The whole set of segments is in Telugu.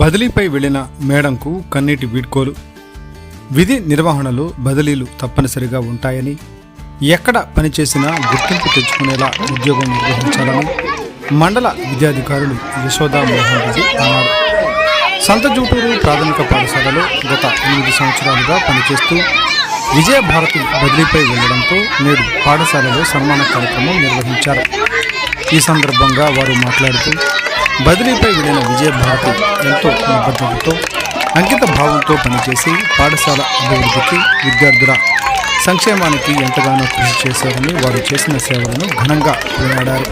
బదిలీపై వెళ్ళిన మేడంకు కన్నీటి వీడ్కోలు. విధి నిర్వహణలో బదిలీలు తప్పనిసరిగా ఉంటాయని ఎక్కడ పనిచేసినా గుర్తింపు తెచ్చుకునేలా ఉద్యోగం నిర్వహించాలని మండల విద్యాధికారులు యశోదా మోహన్ రెడ్డి అన్నారు. సంతజూటూరు ప్రాథమిక పాఠశాలలో గత ఎనిమిది సంవత్సరాలుగా పనిచేస్తూ విజయభారతి బదిలీపై వెళ్ళడంతో నేడు పాఠశాలలో సన్మాన కార్యక్రమం నిర్వహించారు. ఈ సందర్భంగా వారు మాట్లాడుతూ బదిలీపై వెళ్ళిన విజయభారతి ఎంతో నిబద్ధతతో అంకిత భావంతో పనిచేసి పాఠశాల అభివృద్ధికి విద్యార్థుల సంక్షేమానికి ఎంతగానో కృషి చేశారని వారు చేసిన సేవలను ఘనంగా కొనియాడారు.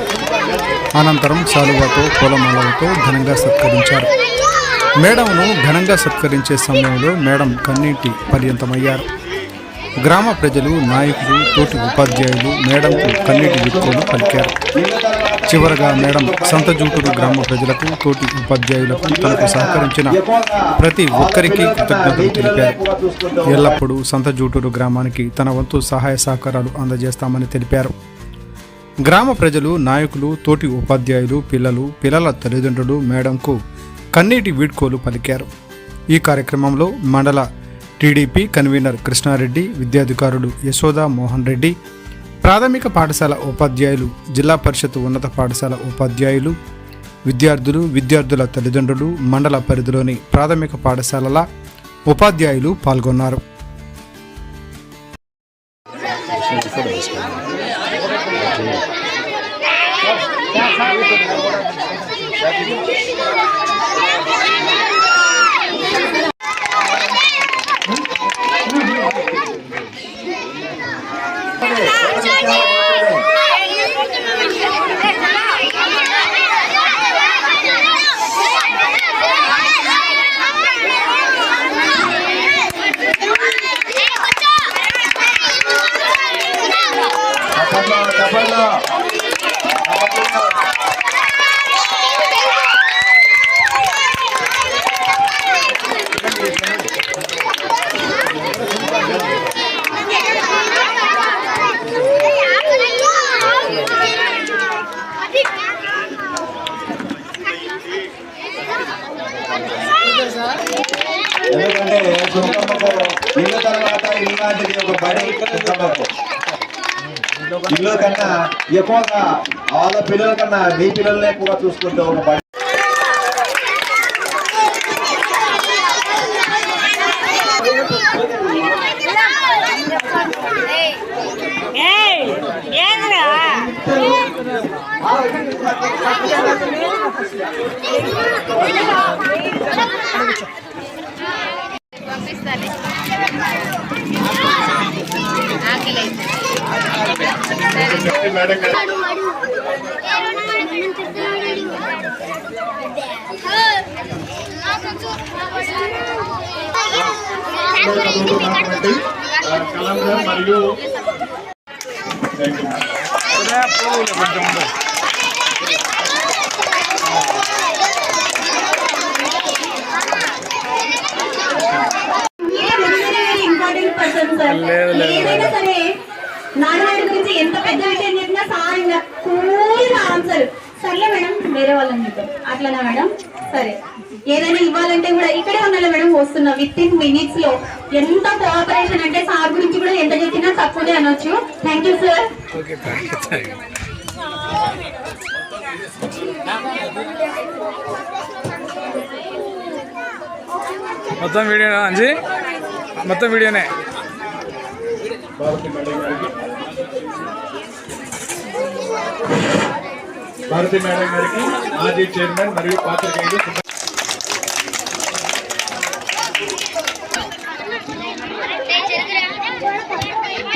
అనంతరం శాలువాతో పూలమాలలతో ఘనంగా సత్కరించారు. మేడంను ఘనంగా సత్కరించే సమయంలో మేడం కన్నీటి పర్యంతమయ్యారు. గ్రామ ప్రజలు నాయకులు తోటి ఉపాధ్యాయులు మేడంకు కన్నీటి విక్కులు పలికారు. చివరగా మేడం సంతజూటూరు గ్రామ ప్రజలకు తోటి ఉపాధ్యాయులకు తనకు సహకరించిన ప్రతి ఒక్కరికి కృతజ్ఞతలు తెలిపారు. ఎల్లప్పుడూ సంతజూటూరు గ్రామానికి తన వంతు సహాయ సహకారాలు అందజేస్తామని తెలిపారు. గ్రామ ప్రజలు నాయకులు తోటి ఉపాధ్యాయులు పిల్లలు పిల్లల తల్లిదండ్రులు మేడంకు కన్నీటి వీడ్కోలు పలికారు. ఈ కార్యక్రమంలో మండల టీడీపీ కన్వీనర్ కృష్ణారెడ్డి విద్యాధికారులు యశోదా మోహన్ రెడ్డి ప్రాథమిక పాఠశాల ఉపాధ్యాయులు జిల్లా పరిషత్ ఉన్నత పాఠశాల ఉపాధ్యాయులు విద్యార్థులు విద్యార్థుల తల్లిదండ్రులు మండల పరిధిలోని ప్రాథమిక పాఠశాలల ఉపాధ్యాయులు పాల్గొన్నారు. ఎందుకంటే ఇల్లు తర్వాత ఇలాంటిది ఒక బడి దుర్గమ్మకు ఇల్లు కన్నా ఎక్కువగా వాళ్ళ పిల్లల కన్నా మీ పిల్లల్ని ఎక్కువగా చూసుకుంటే ఒక బడి. ఏయ్ ఏంద్రా? మరియు పర్సన్ సార్ ఏదైనా సరే నాన్నగారి గురించి ఎంత పెద్ద విషయం చెప్పినా సార్ ఇంకా కూల్ ఆన్సర్ సర్లే మేడం వేరే వాళ్ళని చెప్పారు అట్లనా మేడం? సరే. ఏదైనా ఇవ్వాలంటే కూడా ఇక్కడే ఉండాలి మేడం. వస్తున్నా విత్ ఇన్ మినిట్స్లో. ఎంత కోఆపరేషన్ అంటే సార్ గురించి కూడా ఎంత చెప్పినా తక్కువనే అనొచ్చు. థ్యాంక్ యూ సార్ మొత్తం వీడియోనా అంజీ? మొత్తం వీడియోనే. భారతి మేడం గారికి మాజీ చైర్మన్ మరియు పాత్రికేయులు ఓకేనా?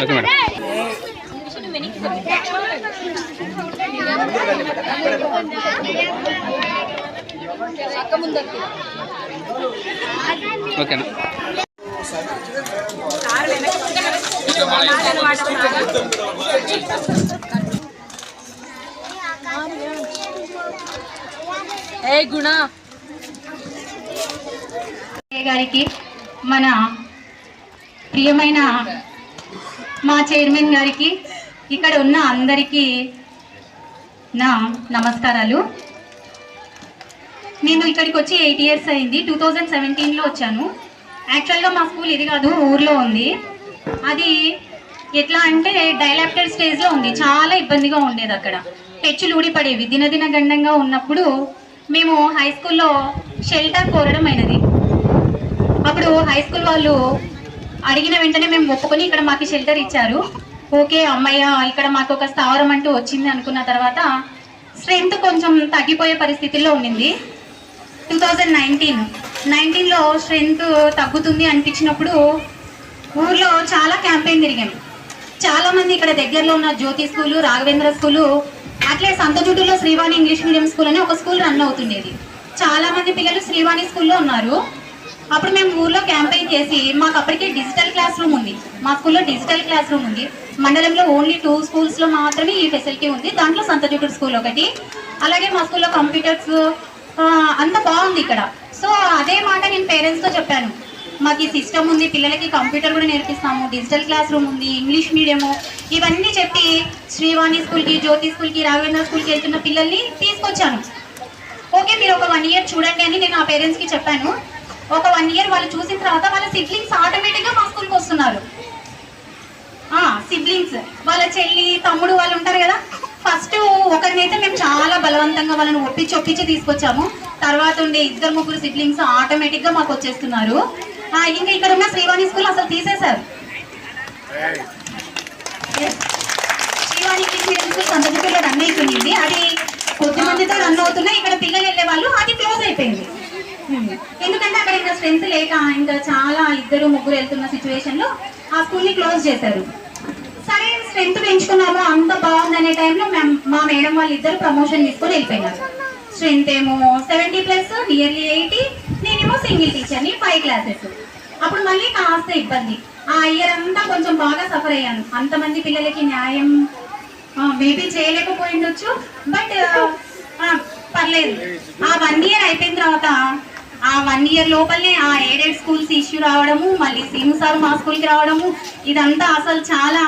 ఓకే మేడం ఓకేనా ఏ గుణ? గారికి మన ప్రియమైన మా చైర్మన్ గారికి ఇక్కడ ఉన్న అందరికీ నా నమస్కారాలు. నేను ఇక్కడికి వచ్చి ఎయిట్ ఇయర్స్ అయింది. టూ థౌజండ్ సెవెంటీన్లో వచ్చాను. యాక్చువల్గా మా స్కూల్ ఇది కాదు ఊర్లో ఉంది. అది ఎట్లా అంటే డైలాప్టెడ్ స్టేజ్లో ఉంది. చాలా ఇబ్బందిగా ఉండేది అక్కడ. పెచ్చులు ఊడిపడేవి. దినదిన గండంగా ఉన్నప్పుడు మేము హై స్కూల్లో షెల్టర్ కోరడం అయినది. అప్పుడు హై స్కూల్ వాళ్ళు అడిగిన వెంటనే మేము ఒప్పుకొని ఇక్కడ మాకు షెల్టర్ ఇచ్చారు. ఓకే అమ్మయ్య ఇక్కడ మాకు ఒక స్థావరం అంటూ వచ్చింది అనుకున్న తర్వాత స్ట్రెంగ్త్ కొంచెం తగ్గిపోయే పరిస్థితుల్లో ఉండింది. టూ థౌజండ్ నైన్టీన్ నైన్టీన్లో స్ట్రెంగ్త్ తగ్గుతుంది అనిపించినప్పుడు ఊర్లో చాలా క్యాంపెయిన్ తిరిగాం చాలామంది ఇక్కడ దగ్గరలో ఉన్న జ్యోతి స్కూలు రాఘవేంద్ర స్కూలు అట్లే సంతజుట్టులో శ్రీవాణి ఇంగ్లీష్ మీడియం స్కూల్ అని ఒక స్కూల్ రన్ అవుతుండేది. చాలా మంది పిల్లలు శ్రీవాణి స్కూల్లో ఉన్నారు. అప్పుడు మేము ఊర్లో క్యాంపెయిన్ చేసి మాకు అప్పటికే డిజిటల్ క్లాస్ రూమ్ ఉంది. మా స్కూల్లో డిజిటల్ క్లాస్ రూమ్ ఉంది. మండలంలో ఓన్లీ టూ స్కూల్స్లో మాత్రమే ఈ ఫెసిలిటీ ఉంది. దాంట్లో సంతజుట్టుడు స్కూల్ ఒకటి. అలాగే మా స్కూల్లో కంప్యూటర్స్ అంత బాగుంది ఇక్కడ. సో అదే మాట నేను పేరెంట్స్తో చెప్పాను. మాకు ఈ సిస్టమ్ ఉంది పిల్లలకి కంప్యూటర్ కూడా నేర్పిస్తాము డిజిటల్ క్లాస్ రూమ్ ఉంది ఇంగ్లీష్ మీడియము ఇవన్నీ చెప్పి శ్రీవాణి స్కూల్కి జ్యోతి స్కూల్కి రాఘవేంద్ర స్కూల్కి వెళ్తున్న పిల్లల్ని తీసుకొచ్చాను. ఓకే మీరు ఒక వన్ ఇయర్ చూడండి అని నేను ఆ పేరెంట్స్కి చెప్పాను. ఒక వన్ ఇయర్ వాళ్ళు చూసిన తర్వాత వాళ్ళ సిబ్లింగ్స్ ఆటోమేటిక్గా మా స్కూల్కి వస్తున్నారు. సిబ్లింగ్స్ వాళ్ళ చెల్లి తమ్ముడు వాళ్ళు ఉంటారు కదా ఫస్ట్ ఒకరినైతే మేము చాలా బలవంతంగా వాళ్ళని ఒప్పించి ఒప్పించి తీసుకొచ్చాము. తర్వాత ఉండే ఇద్దరు ముగ్గురు సిబ్లింగ్స్ ఆటోమేటిక్గా మాకు వచ్చేస్తున్నారు. ఇంకా ఇక్కడ ఉన్న శ్రీవాణి స్కూల్ అసలు తీసేశారు. శ్రీవాణి స్కూల్ రన్ అవుతుంది అది కొద్ది మందితో రన్ అవుతున్నాయి. ఇక్కడ పిల్లలు వెళ్ళే వాళ్ళు అది క్లోజ్ అయిపోయింది. Hmm. ఎందుకంటే అక్కడ ఇంకా స్ట్రెంత్ లేక ఇంకా చాలా ఇద్దరు ముగ్గురు వెళ్తున్న సిచ్యువేషన్లో ఆ స్కూల్ని క్లోజ్ చేశారు. సరే స్ట్రెంత్ పెంచుకున్నాము. అంత బాగుంది అనే టైంలో మా మేడం వాళ్ళు ఇద్దరు ప్రమోషన్ తీసుకొని వెళ్ళిపోయినారు. స్ట్రెంత్ ఏమో సెవెంటీ ప్లస్ నియర్లీ ఎయిటీ నేనేమో సింగిల్ టీచర్ని ఫైవ్ క్లాసెస్ అప్పుడు మళ్ళీ కాస్త ఇబ్బంది. ఆ ఇయర్ అంతా కొంచెం బాగా సఫర్ అయ్యాను. అంతమంది పిల్లలకి న్యాయం మేబీ చేయలేకపోయి ఉండొచ్చు బట్ పర్లేదు. ఆ వన్ ఇయర్ అయిపోయిన తర్వాత ఆ వన్ ఇయర్ లోపలనే ఆ ఎయిడెడ్ స్కూల్స్ ఇష్యూ రావడము మళ్ళీ సీను సార్ మా స్కూల్కి రావడము ఇదంతా అసలు చాలా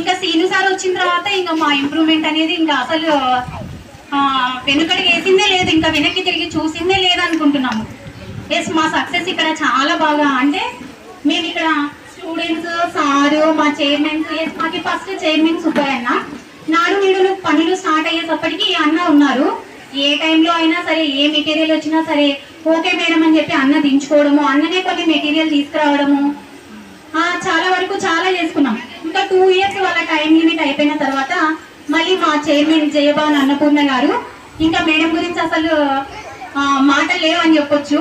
ఇంకా సీను సార్ వచ్చిన తర్వాత ఇంకా మా ఇంప్రూవ్మెంట్ అనేది ఇంకా అసలు వెనుకడికి వేసిందే లేదు ఇంకా వెనక్కి తిరిగి చూసిందే లేదనుకుంటున్నాము ఎస్ మా సక్సెస్ ఇక్కడ చాలా బాగా అంటే మేము ఇక్కడ స్టూడెంట్స్ సారు మా చైర్మన్స్ మాకు మాకి ఫస్ట్ చైర్మన్ సుబ్బయ్య అన్న. నాడు వీడులు పనులు స్టార్ట్ అయ్యేటప్పటికి అన్న ఉన్నారు. ఏ టైంలో అయినా సరే ఏ మెటీరియల్ వచ్చినా సరే ఓకే మేడం అని చెప్పి అన్న దించుకోవడము అన్ననే కొన్ని మెటీరియల్ తీసుకురావడము. చాలా వరకు చాలా చేసుకున్నాం. ఇంకా టూ ఇయర్స్ వాళ్ళ టైం లిమిట్ అయిపోయిన తర్వాత మళ్ళీ మా చైర్మన్ జయభాన్ అన్నపూర్ణ గారు ఇంకా మేడం గురించి అసలు మాటలు లేవని చెప్పొచ్చు.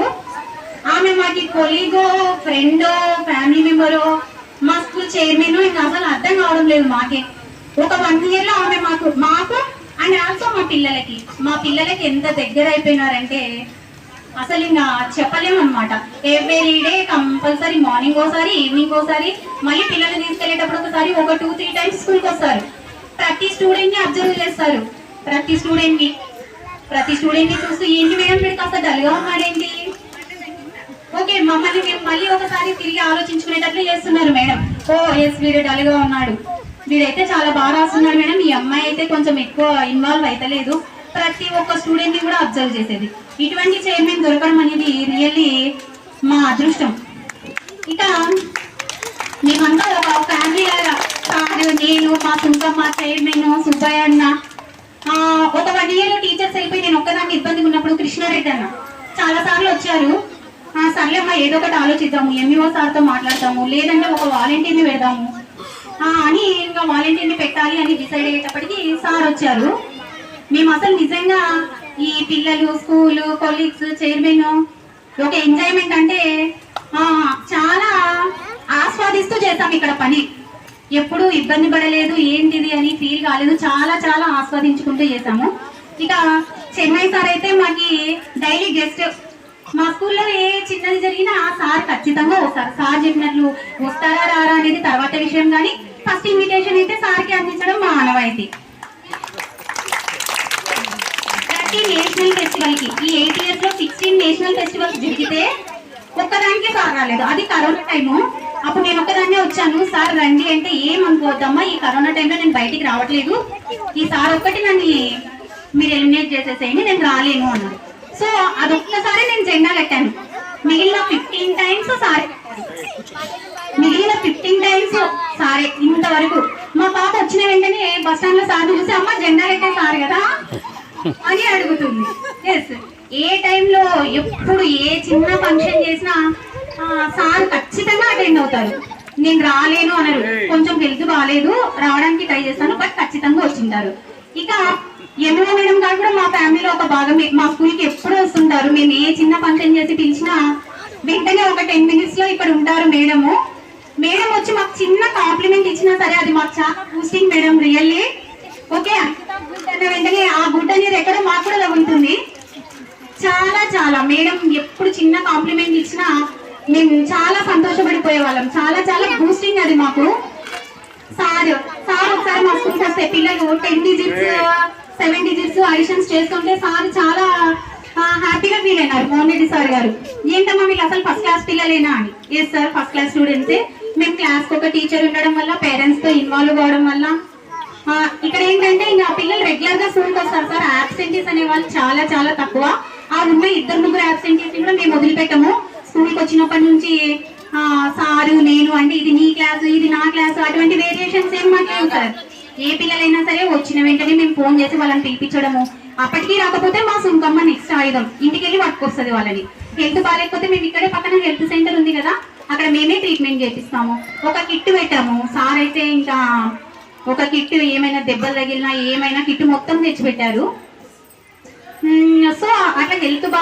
ఆమె మాకి కొలీగో ఫ్రెండో ఫ్యామిలీ మెంబరో మా స్కూల్ చైర్మన్ ఇంకా అసలు అర్థం కావడం లేదు మాకే. ఒక వన్ ఇయర్లో ఆమె మాకు మాకు అండ్ ఆల్సో మా పిల్లలకి. మా పిల్లలకి ఎంత దగ్గర అయిపోయినారంటే అసలు ఇంకా చెప్పలేము అనమాట ఎవ్రీ డే కంపల్సరీ మార్నింగ్ ఒకసారి ఈవినింగ్ ఒకసారి మళ్ళీ పిల్లలు తీసుకెళ్ళేటప్పుడు ఒకసారి ఒక టూ త్రీ టైమ్స్ స్కూల్కి వస్తారు. ప్రతి స్టూడెంట్ని అబ్జర్వ్ చేస్తారు. ప్రతి స్టూడెంట్ని ప్రతి స్టూడెంట్ని చూస్తూ ఏంటి మేడం మీరు కాస్త డల్గా ఉన్నాడేంటి? ఓకే మమ్మల్ని మేము మళ్ళీ ఒకసారి తిరిగి ఆలోచించుకునేటట్లు చేస్తున్నారు మేడం. ఓ ఎస్ వీడు డల్గా ఉన్నాడు. వీడైతే చాలా బాగా రాస్తున్నాడు మేడం. ఈ అమ్మాయి అయితే కొంచెం ఎక్కువ ఇన్వాల్వ్ అయితలేదు. ప్రతి ఒక్క స్టూడెంట్ని కూడా అబ్జర్వ్ చేసేది. ఇటువంటి చైర్మన్ దొరకడం అనేది రియల్లీ మా అదృష్టం. ఇక మేమంతా ఒక ఫ్యామిలీ లాగా సార్ నేను మా సుంకమ్మ చైర్మన్ సుబ్బయ్య అన్న. ఒక వన్ ఇయర్ టీచర్స్ అయిపోయి నేను ఒక్కదాన్ని ఇబ్బందిగా ఉన్నప్పుడు కృష్ణారెడ్డి అన్న. చాలా సార్లు వచ్చారు. ఆ, సర్లే అమ్మా ఏదో ఒకటి ఆలోచిద్దాము ఎంఈఓ సార్తో మాట్లాడతాము లేదంటే ఒక వాలంటీర్ని పెడదాము. అని ఇంకా వాలంటీర్ని పెట్టాలి అని డిసైడ్ అయ్యేటప్పటికి సార్ వచ్చారు. మేము అసలు నిజంగా ఈ పిల్లలు స్కూలు కొలీగ్స్ చైర్మన్ ఒక ఎంజాయ్మెంట్ అంటే చాలా ఆస్వాదిస్తూ చేస్తాం ఇక్కడ పని. ఎప్పుడు ఇబ్బంది పడలేదు ఏంటిది అని ఫీల్ కాలేదు చాలా చాలా ఆస్వాదించుకుంటూ చేసాము ఇక చెన్నై సార్ అయితే మాకి డైలీ గెస్ట్ మా స్కూల్లో ఏ చిన్నది జరిగినా ఆ సార్ ఖచ్చితంగా వస్తారు. సార్ చెప్పినట్లు వస్తారా రారా అనేది తర్వాత విషయం కానీ ఫస్ట్ ఇన్విటేషన్ అయితే సార్కి అందించడం మా ఆనవాయితీ ప్రతి నేషనల్ ఫెస్టివల్కి ఈ ఎయిట్ ఇయర్స్లో సిక్స్టీన్ నేషనల్ ఫెస్టివల్స్ జరిగితే ఒక్కదానికి సార్ రాలేదు. అది కరోనా టైము. అప్పుడు నేను ఒక్కదాన్నే వచ్చాను. సార్ రండి అంటే ఏమనుకోవద్దమ్మా ఈ కరోనా టైంలో నేను బయటికి రావట్లేదు. ఈ సార్ ఒక్కటి నన్ను మీరు ఎలిమినేట్ చేసేసేయండి నేను రాలేను అన్నారు సో అదొక్కసారి నేను జెండా కట్టాను. మిగిలిన ఫిఫ్టీన్ టైమ్స్ సారీ. మిగిలిన ఫిఫ్టీన్ టైమ్స్ సారీ ఇంతవరకు. మా పాప వచ్చిన వెంటనే బస్ స్టాండ్లో సార్ చూసి అమ్మ జెండా కట్టే సార్ కదా? అని అడుగుతుంది. ఎస్ ఏ టైంలో ఎప్పుడు ఏ చిన్న ఫంక్షన్ చేసినా సార్ ఖచ్చితంగా అటెండ్ అవుతారు. నేను రాలేను అనరు. కొంచెం హెల్త్ బాగాలేదు రావడానికి ట్రై చేస్తాను బట్ ఖచ్చితంగా వచ్చింటారు. ఇక ఎందులో మేడం గారు కూడా మా ఫ్యామిలీలో ఒక భాగం. మా స్కూల్కి ఎప్పుడు వస్తుంటారు? మేము ఏ చిన్న ఫంక్షన్ చేసి పిలిచినా వెంటనే ఒక టెన్ మినిట్స్లో ఇక్కడ ఉంటారు మేడము. మేడం వచ్చి మాకు చిన్న కాంప్లిమెంట్ ఇచ్చినా సరే అది మాకు చాలా బూస్టింగ్ మేడం రియల్లీ. ఓకే? వెంటనే ఆ గుడ్ అనేది ఎక్కడ మాకు కూడా తగులుతుంది. చాలా చాలా. మేడం ఎప్పుడు చిన్న కాంప్లిమెంట్ ఇచ్చినా మేము చాలా సంతోషపడిపోయే వాళ్ళం. చాలా చాలా బూస్టింగ్ అది మాకు. సార్ సార్ ఒకసారి మా స్కూల్కి వస్తే పిల్లలు టెన్ డిజిట్స్ ఆడిషన్స్ చేస్తుంటే సార్ చాలా హ్యాపీగా ఫీల్ అయినారు మోహన్ రెడ్డి సార్ గారు. ఏంటమ్మా వీళ్ళు అసలు ఫస్ట్ క్లాస్ పిల్లలేనా అని? ఎస్ సార్ ఫస్ట్ క్లాస్ స్టూడెంట్సే మేము క్లాస్ ఒక టీచర్ ఉండడం వల్ల పేరెంట్స్తో ఇన్వాల్వ్ అవ్వడం వల్ల. ఇక్కడ ఏంటంటే ఇంకా పిల్లలు రెగ్యులర్గా స్కూల్కి వస్తారు సార్. యాబ్సెంటీస్ అనే వాళ్ళు చాలా చాలా తక్కువ. ఆ ఉన్న ఇద్దరు ముగ్గురు ఆబ్సెంటీస్ కూడా మేము వదిలిపెట్టము. స్కూల్కి వచ్చినప్పటి నుంచి సారు నేను అంటే ఇది నీ క్లాసు ఇది నా క్లాసు అటువంటి వేరియేషన్స్ ఏం మాకు ఏ పిల్లలైనా సరే వచ్చిన వెంటనే మేము ఫోన్ చేసి వాళ్ళని పిలిపించడము. అప్పటికి రాకపోతే మా సుంకమ్మ నెక్స్ట్ ఆయుధం. ఇంటికి వెళ్ళి పట్టుకొస్తుంది వాళ్ళని. హెల్త్ బాగాలేకపోతే మేము ఇక్కడే పక్కన హెల్త్ సెంటర్ ఉంది కదా అక్కడ మేమే ట్రీట్మెంట్ చేపిస్తాము. ఒక కిట్ పెట్టాము. సార్ అయితే ఇంకా ఒక కిట్ ఏమైనా దెబ్బలు తగిలినా ఏమైనా కిట్ మొత్తం తెచ్చిపెట్టారు. సో అట్లా హెల్త్ బాగా